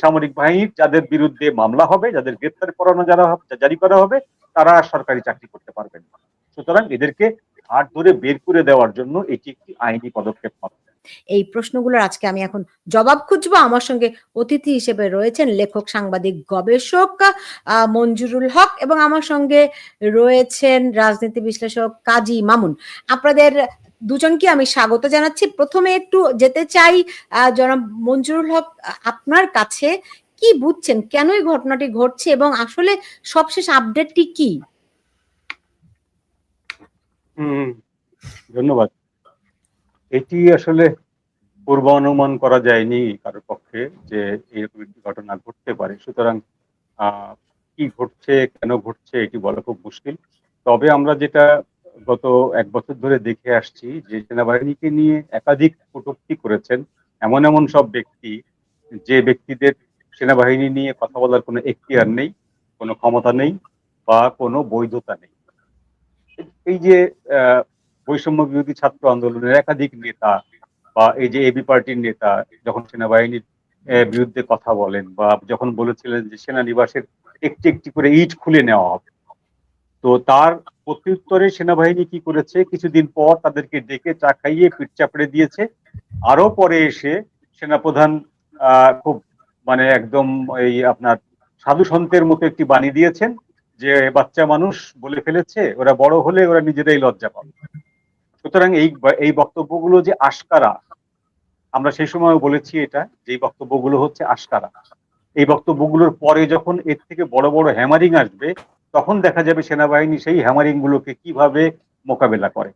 সামরিক বাহিনীর যাদের বিরুদ্ধে মামলা হবে, যাদের গ্রেপ্তার করানো যারা হবে- জারি করা হবে, তারা সরকারি চাকরি করতে পারবেন না। সুতরাং এদেরকে হাত ধরে বের করে দেওয়ার জন্য এটি একটি আইনি পদক্ষেপ মাত্র এই প্রশ্নগুলোর আজকে আমি এখন জবাব খুঁজবো। আমার সঙ্গে অতিথি হিসেবে রয়েছেন লেখক, সাংবাদিক, গবেষক মঞ্জুরুল হক এবং আমার সঙ্গে রয়েছেন রাজনীতি বিশ্লেষক কাজী মামুন। আপনাদের দুজনকে আমি স্বাগত জানাচ্ছি। প্রথমে একটু যেতে চাই জনাব মঞ্জুরুল হক, আপনার কাছে কি বুঝছেন? কেন এই ঘটনাটি ঘটছে এবং আসলে সবশেষ আপডেটটি কি? ধন্যবাদ। এটি আসলে পূর্বানুমান করা যায়নি কারোর পক্ষে যে এরকম একটি ঘটনা ঘটতে পারে। সুতরাং কি ঘটছে, কেন ঘটছে এটি বলা খুব মুশকিল। তবে আমরা যেটা গত এক বছর ধরে দেখে আসছি যে সেনাবাহিনীকে নিয়ে একাধিক কটূক্তি করেছেন এমন এমন সব ব্যক্তি যে ব্যক্তিদের সেনাবাহিনী নিয়ে কথা বলার কোনো এখতিয়ার নেই, কোনো ক্ষমতা নেই বা কোনো বৈধতা নেই। এই যে বৈষম্য বিরোধী ছাত্র আন্দোলনের একাধিক নেতা বা এই যে এবি পার্টির নেতা যখন সেনাবাহিনীর বিরুদ্ধে কথা বলেন বা যখন বলেছিলেন যে সেনানিবাসের একটি একটি করে ইট খুলে নেওয়া হবে তো তার প্রত্যুত্তরে সেনাবাহিনী কি করেছে? কিছুদিন পর তাদেরকে ডেকে চা খাইয়ে পিঠ চাপড়ে দিয়েছে। আরও পরে এসে সেনাপ্রধান খুব মানে একদম এই আপনার সাধু সন্তের মতো একটি বাণী দিয়েছেন যে, বাচ্চা মানুষ বলে ফেলেছে, ওরা বড় হলে ওরা নিজেরাই লজ্জা পাবে। সুতরাং এই এই বক্তব্যগুলো যে আশকারা, আমরা সেই সময় বলেছি এটা, যে বক্তব্যগুলো হচ্ছে আশকারা। এই বক্তব্যগুলোর পরে যখন এর থেকে বড় বড় হ্যামারিং আসবে তখন দেখা যাবে সেনাবাহিনী সেই হ্যামারিং গুলোকে কীভাবে মোকাবেলা করে।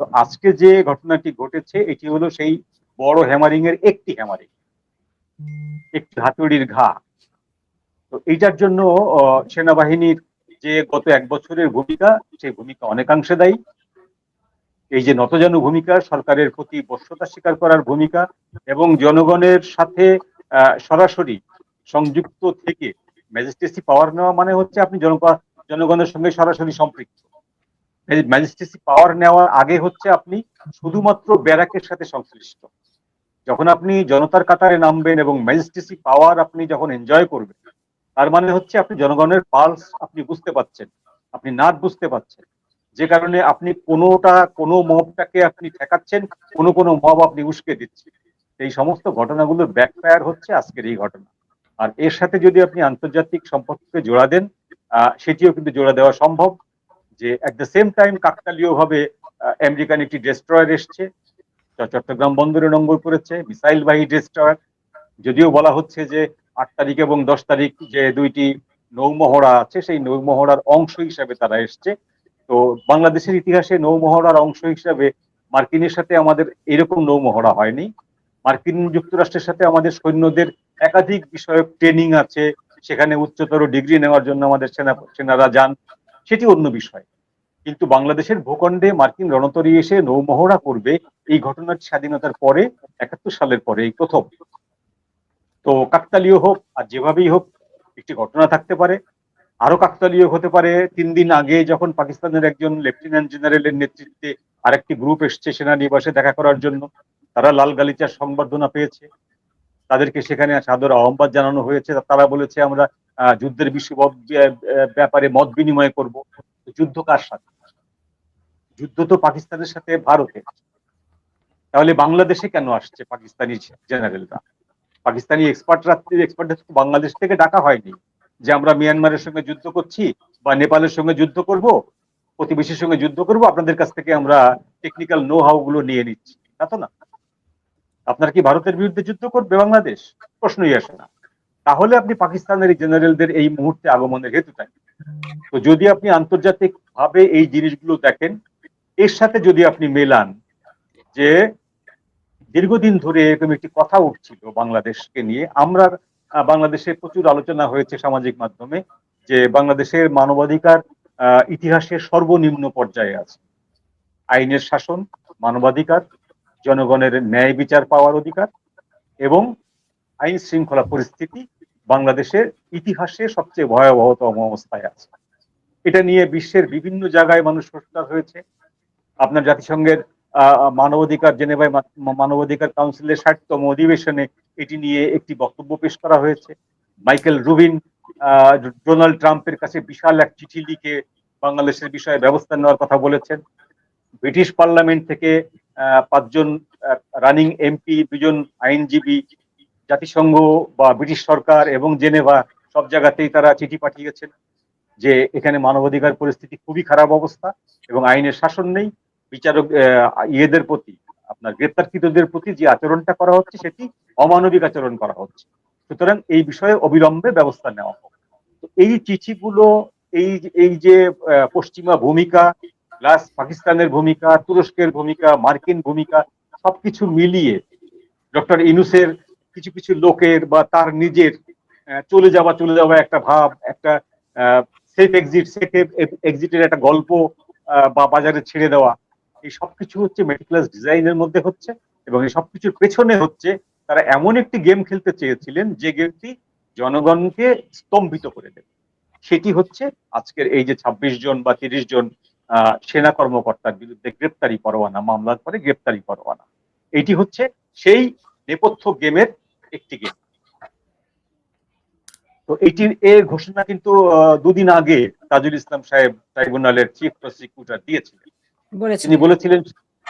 তো আজকে যে ঘটনাটি ঘটেছে, এটি হলো সেই বড় হ্যামারিং এর একটি হ্যামারিং একটি হাতুড়ির ঘা। তো এইটার জন্য সেনাবাহিনীর যে গত এক বছরের ভূমিকা, সেই ভূমিকা অনেকাংশে দায়ী। এই যে নতজানু ভূমিকা, সরকারের প্রতি বশ্যতা স্বীকার করার ভূমিকা এবং জনগণের সাথে সরাসরি সংযুক্ত থেকে ম্যাজিস্ট্রেসি পাওয়ার নেওয়া মানে হচ্ছে আপনি জনগণ জনগণের সঙ্গে সরাসরি সম্পৃক্ত। ম্যাজিস্ট্রেসি পাওয়ার নেওয়ার আগে হচ্ছে আপনি শুধুমাত্র ব্যারাকের সাথে সংশ্লিষ্ট। যখন আপনি জনতার কাতারে নামবেন এবং ম্যাজিস্ট্রেসি পাওয়ার আপনি যখন এনজয় করবেন, তার মানে হচ্ছে আপনি জনগণের পালস আপনি বুঝতে পাচ্ছেন, আপনি নাট বুঝতে পাচ্ছেন। যে কারণে আপনি কোনোটা, কোনো মবটাকে আপনি ঠেকাচ্ছেন, কোনো কোনো মব আপনি উস্কে দিচ্ছেন। এই সমস্ত ঘটনাগুলোর ব্যাকফায়ার হচ্ছে আজকের এই ঘটনা। আর এর সাথে যদি আপনি আন্তর্জাতিক সম্পর্ককে জোড়া দেন সেটিও কিন্তু জোড়া দেওয়া সম্ভব যে অ্যাট দ্য সেম টাইম কাকতালীয় ভাবে আমেরিকান একটি ডেস্ট্রয়ার এসছে। চট্টগ্রাম বন্দরে নম্বর করেছে মিসাইল বাহী ডেস্ট্রয়ার যদিও বলা হচ্ছে যে আট তারিখ এবং দশ তারিখ যে দুইটি নৌমহড়া আছে, সেই নৌমহড়ার অংশ হিসাবে তারা এসছে। তো বাংলাদেশের ইতিহাসে নৌমহড়ার অংশ হিসাবে মার্কিনের সাথে আমাদের এরকম নৌমহড়া হয়নি। মার্কিন যুক্তরাষ্ট্রের সাথে আমাদের সৈন্যদের একাধিক বিষয়ক ট্রেনিং আছে সেখানে উচ্চতর ডিগ্রি নেওয়ার জন্য আমাদের সেনা, সেনারা যান, সেটি অন্য বিষয়। কিন্তু বাংলাদেশের ভূখণ্ডে মার্কিন রণতরী এসে নৌমহড়া করবে, এই ঘটনার স্বাধীনতার পরে, একাত্তর সালের পরে এই প্রথম। তো কাকতালীয় হোক, আর যেভাবেই হোক, একটি ঘটনা থাকতে পারে। আরও কাকতালীয় হতে পারে, তিন দিন আগে যখন পাকিস্তানের একজন লেফটেন্যান্ট জেনারেলের নেতৃত্বে আরেকটি গ্রুপ এসছে সেনানিবাসে দেখা করার জন্য, তারা লাল গালিচার সংবর্ধনা পেয়েছে। তাদেরকে সেখানে সাদর আহ্বান জানানো হয়েছে। তারা বলেছে, আমরা যুদ্ধের বিষয় ব্যাপারে মত বিনিময় করব। যুদ্ধ কার সাথে? যুদ্ধ তো পাকিস্তানের সাথে ভারতের। তাহলে বাংলাদেশে কেন আসছে পাকিস্তানি জেনারেলরা পাকিস্তানি এক্সপার্ট বাংলাদেশ থেকে ডাকা হয়নি যে আমরা মিয়ানমারের সঙ্গে যুদ্ধ করছি বা নেপালের সঙ্গে যুদ্ধ করব, প্রতিবেশীর সঙ্গে যুদ্ধ করব। আপনাদের কাছ থেকে আমরা টেকনিক্যাল নো হাউ গুলো নিয়ে নিচ্ছি। তা তো না। আপনার কি ভারতের বিরুদ্ধে যুদ্ধ করবে বাংলাদেশ? প্রশ্নই আসে না। তাহলে আপনি পাকিস্তানের এই জেনারেলদের এই মুহূর্তে আগমনের হেতুটা? তো যদি আপনি আন্তর্জাতিক ভাবে এই জিনিসগুলো দেখেন, এর সাথে যদি আপনি মেলান যে দীর্ঘদিন ধরে এরকম একটি কথা উঠছিল বাংলাদেশকে নিয়ে, আমরা বাংলাদেশে প্রচুর আলোচনা হয়েছে সামাজিক মাধ্যমে যে বাংলাদেশের মানবাধিকার ইতিহাসের সর্বনিম্ন পর্যায়ে আছে। আইনের শাসন, মানবাধিকার জনগণের ন্যায় বিচার পাওয়ার অধিকার এবং আইন শৃঙ্খলা পরিস্থিতি বাংলাদেশের ইতিহাসে সবচেয়ে ভয়াবহতম অবস্থায় আছে। এটা নিয়ে বিশ্বের বিভিন্ন জায়গায় মানুষ সোচ্চার হয়েছে। আপনার জাতিসংঘের মানবাধিকার, জেনেভায় মানবাধিকার কাউন্সিলের ষাটতম অধিবেশনে এটি নিয়ে একটি বক্তব্য পেশ করা হয়েছে। মাইকেল রুবিন ডোনাল্ড ট্রাম্পের কাছে বিশাল এক চিঠি লিখে বাংলাদেশের বিষয়ে ব্যবস্থা নেওয়ার কথা বলেছেন। ব্রিটিশ পার্লামেন্ট থেকে পাঁচজন রানিং এমপি, দুজন আইনজীবী, জাতিসংঘ বা ব্রিটিশ সরকার এবং জেনেভা, সব জায়গাতেই তারা চিঠি পাঠিয়েছেন যে এখানে মানবাধিকার পরিস্থিতি খুবই খারাপ অবস্থা এবং আইনের শাসন নেই। বিচারক ইয়েদের প্রতি, আপনার গ্রেপ্তারকৃতদের প্রতি যে আচরণটা করা হচ্ছে সেটি অমানবিক আচরণ করা হচ্ছে। সুতরাং এই বিষয়ে অবিলম্বে ব্যবস্থা নেওয়া হোক। তো এই চিঠিগুলো, এই এই যে পশ্চিমা ভূমিকা প্লাস পাকিস্তানের ভূমিকা, তুরস্কের ভূমিকা, মার্কিন ভূমিকা, সবকিছু মিলিয়ে ডক্টর ইনুসের কিছু কিছু লোকের বা তার নিজের চলে যাওয়া চলে যাওয়া একটা ভাব, একটা সেফ এক্সিট সেফ এক্সিটের একটা গল্প বা বাজারে ছেড়ে দেওয়া, এই সবকিছু হচ্ছে মেটিকুলাস ডিজাইনের মধ্যে হচ্ছে এবং এই সবকিছুর পেছনে হচ্ছে তারা এমন একটি গেম খেলতে চেয়েছিলেন যে গেমটি জনগণকে স্তম্ভিত করে দেবে। সেটি হচ্ছে আজকের এই যে ২৬ জন বা তিরিশ জন সেনা কর্মকর্তার বিরুদ্ধে গ্রেপ্তারি পরোয়ানা মামলার পরে গ্রেপ্তারি পরোয়ানা। এটি হচ্ছে সেই নেপথ্য গেমের একটি গেম। তো এটির এর ঘোষণা কিন্তু দুদিন আগে তাজুল ইসলাম সাহেব ট্রাইব্যুনালের চিফ প্রসিকিউটর দিয়েছিলেন। তিনি বলেছিলেন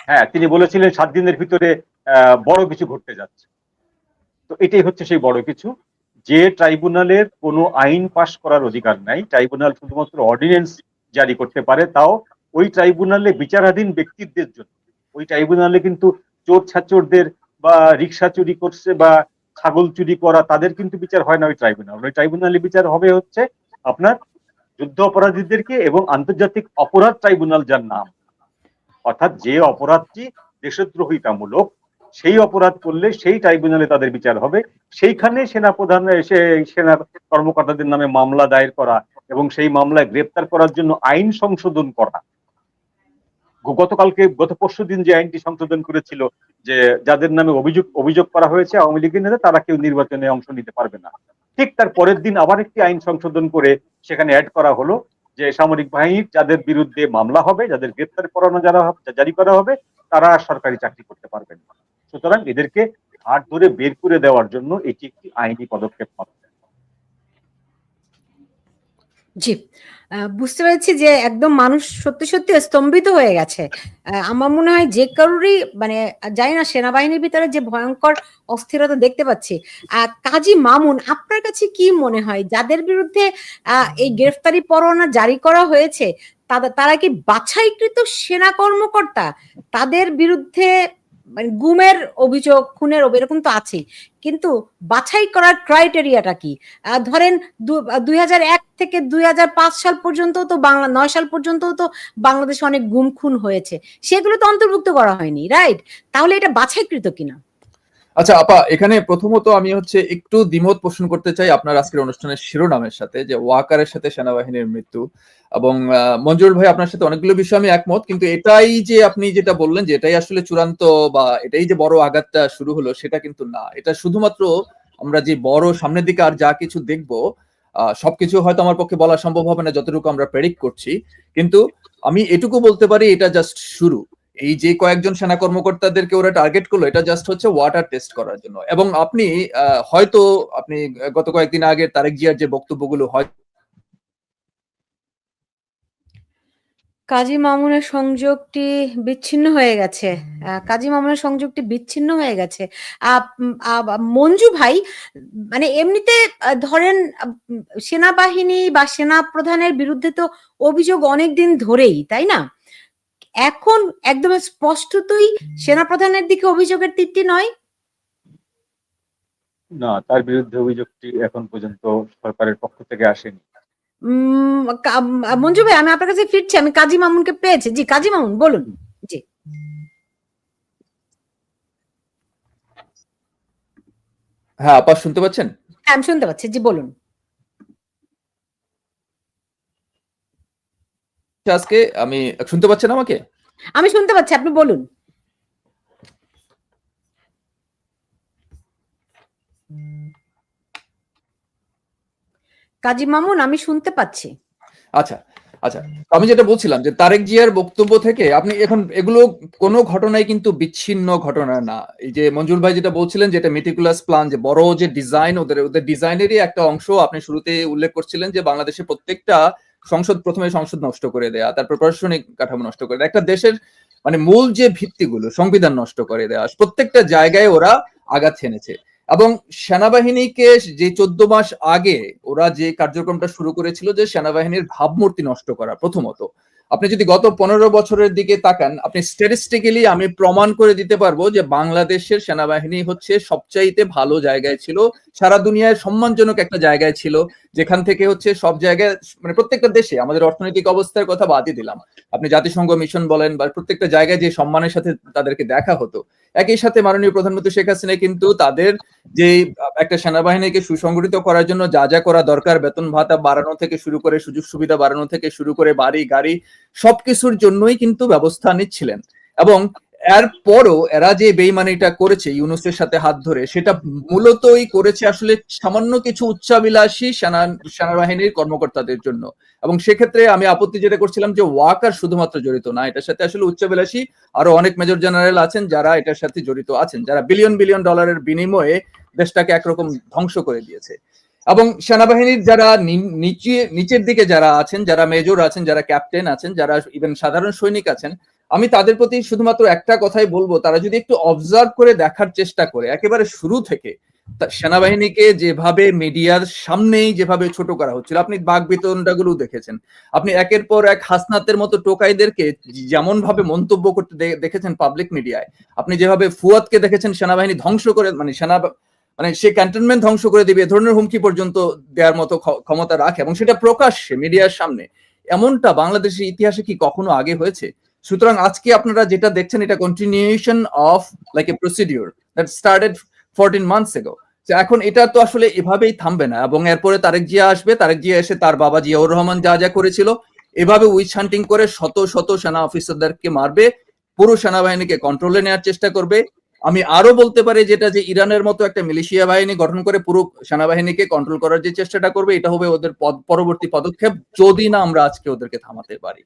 হ্যাঁ তিনি বলেছিলেন সাত দিনের ভিতরে আহ, বড় কিছু ঘটতে যাচ্ছে। তো এটাই হচ্ছে সেই বড় কিছু। যে ট্রাইব্যুনালের কোনো আইন পাশ করার অধিকার নাই ট্রাইব্যুনাল শুধুমাত্র অর্ডিন্যান্স জারি করতে পারে, তাও ওই ট্রাইব্যুনালে বিচারাধীন ব্যক্তিদের জন্য। ওই ট্রাইব্যুনালে কিন্তু চোর ছাচোরদের বা রিক্সা চুরি করছে বা ছাগল চুরি করা, তাদের কিন্তু বিচার হয় না ওই ট্রাইব্যুনাল। ওই ট্রাইব্যুনালে বিচার হবে হচ্ছে আপনার যুদ্ধ অপরাধীদেরকে এবং আন্তর্জাতিক অপরাধ ট্রাইব্যুনাল যার নাম। অর্থাৎ যে অপরাধটি দেশদ্রোহিতামূলক, সেই অপরাধ করলে সেই ট্রাইব্যুনালে তাদের বিচার হবে। সেইখানে সেনাপ্রধান এসে সেনা কর্মকর্তাদের নামে মামলা দায়ের করা এবং সেই মামলায় গ্রেপ্তার করার জন্য আইন সংশোধন করা। গতকালকে, গত পরশু দিন যে আইনটি সংশোধন করেছিল যে যাদের নামে অভিযোগ অভিযোগ করা হয়েছে, আওয়ামী লীগের নেতা, তারা কেউ নির্বাচনে অংশ নিতে পারবে না। ঠিক তার পরের দিন আবার একটি আইন সংশোধন করে সেখানে অ্যাড করা হলো যে সামরিক বাহিনীর যাদের বিরুদ্ধে মামলা হবে, যাদের গ্রেপ্তার করানো যারা জারি করা হবে, তারা সরকারি চাকরি করতে পারবেন না। সুতরাং এদেরকে হাত ধরে বের করে দেওয়ার জন্য এটি একটি আইনি পদক্ষেপ মাত্র। জি। বুঝতে পেরেছি যে একদম মানুষ সত্যি সত্যি স্তম্ভিত হয়ে গেছে। আমার মনে হয় যে কারোরই মানে জানি না, সেনাবাহিনীর ভিতরে যে ভয়ঙ্কর অস্থিরতা দেখতে পাচ্ছি। কাজী মামুন, আপনার কাছে কি মনে হয়? যাদের বিরুদ্ধে এই গ্রেফতারি পরোয়ানা জারি করা হয়েছে তারা কি বাছাইকৃত সেনা কর্মকর্তা? তাদের বিরুদ্ধে মানে গুমের অভিযোগ, খুনের এরকম তো আছেই। কিন্তু বাছাই করার ক্রাইটেরিয়াটা কি? ধরেন দুই হাজার এক থেকে দুই হাজার পাঁচ সাল পর্যন্ত তো বাংলা, নয় সাল পর্যন্ত তো বাংলাদেশে অনেক গুম, খুন হয়েছে। সেগুলো তো অন্তর্ভুক্ত করা হয়নি রাইট তাহলে এটা বাছাইকৃত কিনা? আচ্ছা আপা, এখানে প্রথমত আমি হচ্ছে একটু দ্বিমত পোষণ করতে চাই আপনার আজকের অনুষ্ঠানের শিরোনামের সাথে, যে ওয়াকারের সাথে সেনাবাহিনীর মৃত্যু। এবং মঞ্জুর ভাই, আপনার সাথে অনেকগুলো বিষয় আমি একমত, কিন্তু এটাই যে আপনি যেটা বললেন, যে এটাই আসলে চূড়ান্ত বা এটাই যে বড় আঘাতটা শুরু হলো, সেটা কিন্তু না। এটা শুধুমাত্র আমরা যে বড় সামনের দিকে আর যা কিছু দেখব সবকিছু হয়তো আমার পক্ষে বলা সম্ভব হবে না, যতটুকু আমরা প্রেডিক্ট করছি। কিন্তু আমি এটুকু বলতে পারি, এটা জাস্ট শুরু। এই যে কয়েকজন সেনা কর্মকর্তাদেরকে ওরা টার্গেট করল, এটা জাস্ট হচ্ছে ওয়াটার টেস্ট করার জন্য। এবং আপনি হয়তো আপনি গত কয়েকদিন আগে তারেক জিয়ার যে বক্তব্যগুলো হয় কাজী মামুনের সংযোগটি বিচ্ছিন্ন হয়ে গেছে। কাজী মামুনের সংযোগটি বিচ্ছিন্ন হয়ে গেছে। মঞ্জু ভাই মানে এমনিতে ধরেন সেনাবাহিনী বা সেনা প্রধানের বিরুদ্ধে তো অভিযোগ অনেক দিন ধরেই, তাই না? এখন একদম স্পষ্টতই সেনা প্রধানের দিকে অভিযোগের তীরটি নয়? না তার বিরুদ্ধে অভিযোগটি এখন পর্যন্ত সরকারের পক্ষ থেকে আসেনি। উম, মঞ্জু ভাই আমি আপনার কাছে ফিরছি আমি কাজী মামুনকে পেয়েছি। জি কাজী মামুন বলুন। জি। হ্যাঁ আপা শুনতে পাচ্ছেন? হ্যাঁ আমি শুনতে পাচ্ছি। জি বলুন। আজকে? আমি শুনতে পাচ্ছেন আমাকে? আমি শুনতে পাচ্ছি আপনি বলুন। কাজী মামুন আমি শুনতে পাচ্ছি। আচ্ছা আচ্ছা। আমি যেটা বলছিলাম যে তারেক জিয়ার বক্তব্য থেকে আপনি এখন এগুলো কোনো ঘটনাই কিন্তু বিচ্ছিন্ন ঘটনা না। এই যে মঞ্জুর ভাই যেটা বলছিলেন যেটা মেটিকুলাস প্ল্যান যে বড় যে ডিজাইন ওদের ওদের ডিজাইনেরই একটা অংশ আপনি শুরুতে উল্লেখ করছিলেন যে বাংলাদেশের প্রত্যেকটা সংসদ প্রথমে সংসদ নষ্ট করে দেয়া, তারপর প্রশাসনিক কাঠামো নষ্ট করে দেয়া, একটা দেশের মানে মূল যে ভিত্তিগুলো, সংবিধান নষ্ট করে দেওয়া প্রত্যেকটা জায়গায় ওরা আঘাত হেনেছে। এবং সেনাবাহিনীকে যে চোদ্দ মাস আগে ওরা যে কার্যক্রমটা শুরু করেছিল যে সেনাবাহিনীর ভাবমূর্তি নষ্ট করা প্রথমত, আপনি যদি গত পনেরো বছরের দিকে তাকান, আপনি স্ট্যাটিস্টিক্যালি আমি প্রমাণ করে দিতে পারব যে বাংলাদেশের সেনাবাহিনী হচ্ছে সবচাইতে ভালো জায়গায় ছিল সারা দুনিয়ায় সম্মানজনক একটা জায়গায় ছিল, যেখান থেকে হচ্ছে সব জায়গায় মানে প্রত্যেকটা দেশে আমাদের অর্থনৈতিক অবস্থার কথা বাদই দিলাম। আপনি জাতিসংঘ মিশন বলেন বা প্রত্যেকটা জায়গায় যে সম্মানের সাথে তাদেরকে দেখা হতো, একই সাথে মাননীয় প্রধানমন্ত্রী শেখ হাসিনা কিন্তু তাদের যে একটা সেনাবাহিনীকে সুসংগঠিত করার জন্য যা যা করা দরকার, বেতন ভাতা বাড়ানো থেকে শুরু করে সুযোগ সুবিধা বাড়ানো থেকে শুরু করে বাড়ি, গাড়ি, সবকিছুর জন্যই কিন্তু ব্যবস্থা নিচ্ছিলেন। এবং এরপরও এরা যে বেইমানিটা করেছে ইউনুসের সাথে হাত ধরে, সেটা মূলতই করেছে আসলে সামান্য কিছু উচ্চাবিলাসী সেনা, সেনাবাহিনীর কর্মকর্তাদের জন্য। এবং সেক্ষেত্রে আমি আপত্তি যেটা করছিলাম যে ওয়াকার শুধুমাত্র জড়িত না, এটার সাথে আসলে উচ্চাবিলাসী আরও অনেক মেজর জেনারেল আছেন যারা এটার সাথে জড়িত আছেন, যারা বিলিয়ন বিলিয়ন ডলারের বিনিময়ে দেশটাকে একরকম ধ্বংস করে দিয়েছে। এবং সেনাবাহিনীর যারা নিচে, নিচের দিকে যারা আছেন, যারা মেজর আছেন, যারা ক্যাপ্টেন আছেন, যারা ইভেন সাধারণ সৈনিক আছেন আমি তাদের প্রতি শুধুমাত্র একটা কথাই বলব, তারা যদি একটু অবজার্ভ করে দেখার চেষ্টা করে, একেবারে শুরু থেকে সেনাবাহিনীকে যেভাবে মিডিয়ার সামনেই যেভাবে ছোট করা হচ্ছিল, আপনি বাঘ বেতনটাগুলো দেখেছেন, আপনি একের পর এক হাসনাতের মতো টোকাইদেরকে যেমন ভাবে মন্তব্য করতে দেখেছেন পাবলিক মিডিয়ায় আপনি যেভাবে ফুয়াদকে দেখেছেন সেনাবাহিনী ধ্বংস করে মানে সেনা মানে সে ক্যান্টনমেন্ট ধ্বংস করে দিবে, এ ধরনের হুমকি পর্যন্ত দেওয়ার মতো ক্ষ- ক্ষমতা রাখে এবং সেটা প্রকাশ্যে মিডিয়ার সামনে, এমনটা বাংলাদেশের ইতিহাসে কি কখনো আগে হয়েছে? সুতরাং আজকে আপনারা যেটা দেখছেন, এটা continuation of like a procedure that started fourteen months ago এখন এটা তো আসলে এভাবেই থামবে না এবং এরপরে তারেক জিয়া আসবে, তারেক জিয়া এসে তার বাবা জিয়াউর রহমান যা যা করেছিল, এভাবে উইচ হান্টিং করে শত শত সেনা অফিসারদেরকে মারবে, পুরো সেনাবাহিনীকে কন্ট্রোলে নেওয়ার চেষ্টা করবে। আমি আরও বলতে পারি যেটা যে ইরানের মতো একটা মিলিশিয়া বাহিনী গঠন করে পুরো সেনাবাহিনীকে কন্ট্রোল করার যে চেষ্টাটা করবে, এটা হবে ওদের পরবর্তী পদক্ষেপ, যদি না আমরা আজকে ওদেরকে থামাতে পারি।